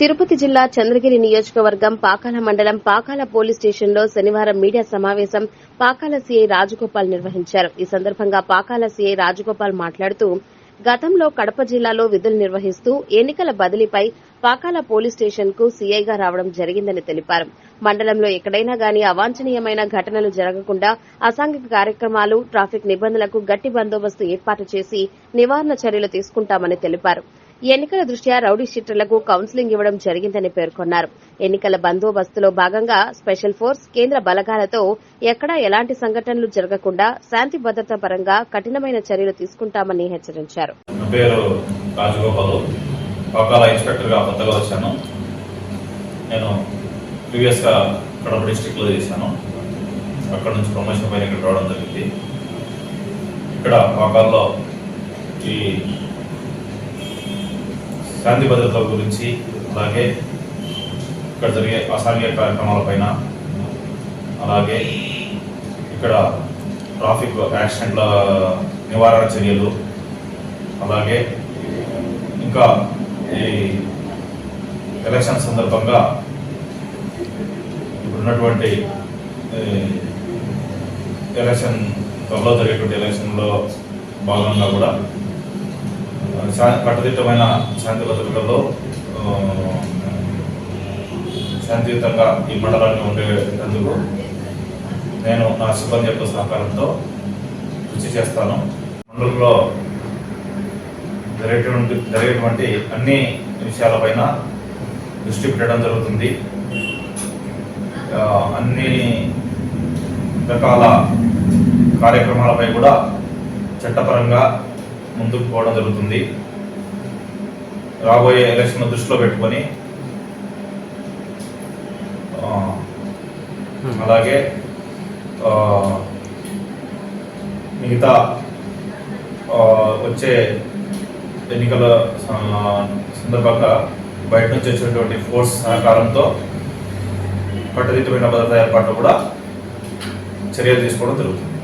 తిరుపతి జిల్లా చంద్రగిరి నియోజకవర్గం పాకాల మండలం పాకాల పోలీస్ స్టేషన్లో శనివారం మీడియా సమావేశం పాకాల సీఐ రాజగోపాల్ నిర్వహించారు. ఈ సందర్భంగా పాకాల సీఐ రాజగోపాల్ మాట్లాడుతూ గతంలో కడప జిల్లాలో విధులు నిర్వహిస్తూ ఎన్నికల బదిలీపై పాకాల పోలీస్ స్టేషన్కు సీఐగా రావడం జరిగిందని తెలిపారు. మండలంలో ఎక్కడైనా గాని అవాంఛనీయమైన ఘటనలు జరగకుండా అసాంఘిక కార్యక్రమాలు ట్రాఫిక్ నిబంధనలకు గట్టి బందోబస్తు ఏర్పాటు చేసి నివారణ చర్యలు తీసుకుంటామని తెలిపారు. ఎన్నికల దృష్ట్యా రౌడీ షీటర్లకు కౌన్సిలింగ్ ఇవ్వడం జరిగిందని పేర్కొన్నారు. ఎన్నికల బందోబస్తులో భాగంగా స్పెషల్ ఫోర్స్ కేంద్ర బలగాలతో ఎక్కడా ఎలాంటి సంఘటనలు జరగకుండా శాంతి భద్రత పరంగా కఠినమైన చర్యలు తీసుకుంటామని హెచ్చరించారు. నేను ప్రీవియస్గా కడప డిస్టిక్లో చేశాను. అక్కడ నుంచి ప్రమోషన్ పైన ఇక్కడ రావడం జరిగింది. ఇక్కడ పాకాల్లో ఈ శాంతి భద్రతల గురించి అలాగే ఇక్కడ జరిగే అసాంఘిక కార్యక్రమాలపైన అలాగే ఇక్కడ ట్రాఫిక్ యాక్సిడెంట్ల నివారణ చర్యలు అలాగే ఇంకా ఈ ఎలక్షన్ సందర్భంగా ఇప్పుడున్నటువంటి ఎలక్షన్ త్వరలో జరిగేటువంటి ఎలక్షన్లో భాగంగా కూడా కట్టుదిట్టమైన శాంతి భద్రతల్లో శాంతియుతంగా ఈ మండలాన్ని ఉండేందుకు నేను నా సిబ్బంది యొక్క సహకారంతో కృషి చేస్తాను. మండలంలో జరిగేటువంటి జరిగేటువంటి అన్ని విషయాలపైన దృష్టి పెట్టడం జరుగుతుంది. అన్ని రకాల కార్యక్రమాలపై కూడా చట్టపరంగా ముందుకు పోవడం జరుగుతుంది. రాబోయే ఎలక్షన్ దృష్టిలో పెట్టుకొని అలాగే మిగతా వచ్చే ఎన్నికల సందర్భంగా బయట నుంచి వచ్చేటువంటి ఫోర్స్ సహకారంతో కట్టుదిట్టమైన భద్రతా ఏర్పాట్లు కూడా చర్యలు తీసుకోవడం జరుగుతుంది.